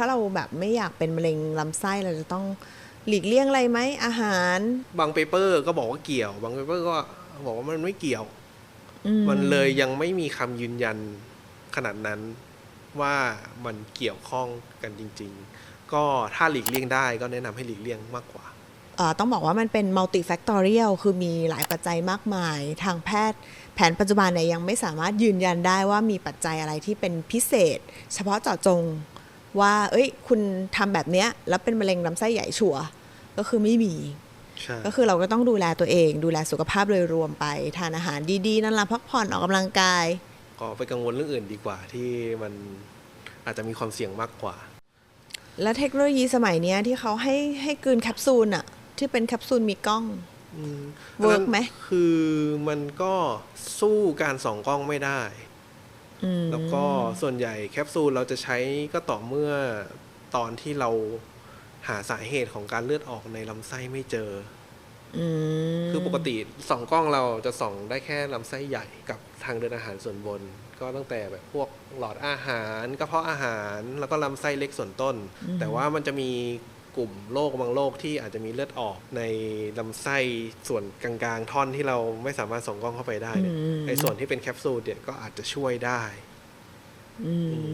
ถ้าเราแบบไม่อยากเป็นมะเร็งลำไส้เราจะต้องหลีกเลี่ยงอะไรไหมอาหาร บางเปเปอร์ก็บอกว่าเกี่ยว บางเปเปอร์ก็บอกว่ามันไม่เกี่ยวอืมันเลยยังไม่มีคำยืนยันขนาดนั้นว่ามันเกี่ยวข้องกันจริง ๆ ก็ถ้าหลีกเลี่ยงได้ก็แนะนำให้หลีกเลี่ยงมากกว่าเอ่อต้องบอกว่ามันเป็น multifactorial คือมีหลายปัจจัยมากมาย ทางแพทย์แผนปัจจุบันเนี่ยยังไม่สามารถยืนยันได้ว่ามีปัจจัยอะไรที่เป็นพิเศษ เฉพาะเจาะจง ว่า เอ้ย คุณทำแบบเนี้ยแล้วเป็นมะเร็งลำไส้ใหญ่ชัวร์ก็คือไม่มีใช่ก็คือเราก็ต้องดูแลตัวเอง ดูแลสุขภาพโดยรวมไป ทานอาหารดีๆ นั่นแหละพักผ่อนออกกำลังกายก็ไปกังวลเรื่องอื่นดีกว่าที่มันอาจจะมีความเสี่ยงมากกว่า แล้วเทคโนโลยีสมัยเนี้ยที่เขาให้ให้กลืนแคปซูลอะที่เป็นแคปซูลมีกล้องอืมเวิร์กไหมอันนั้นคือมันก็สู้การส่องกล้องไม่ได้อืม แล้วก็ส่วนใหญ่แคปซูลเราจะใช้ก็ต่อเมื่อตอนที่เราหาสาเหตุของการเลือดออกในลำไส้ไม่เจออืมคือปกติส่องกล้องเราจะส่องได้แค่ลำไส้ใหญ่กับทางเดินอาหารส่วนบน ก็ตั้งแต่แบบพวกหลอดอาหารกระเพาะอาหารแล้วก็ลำไส้เล็กส่วนต้น แต่ว่ามันจะมี กลุ่มโรคบางโรคที่อาจจะมีเลือดออกในลำไส้ส่วนกลางๆ ท่อนที่เราไม่สามารถส่องกล้องเข้าไปได้เนี่ยไอ้ส่วนที่เป็นแคปซูลเนี่ยก็อาจจะช่วยได้ อืม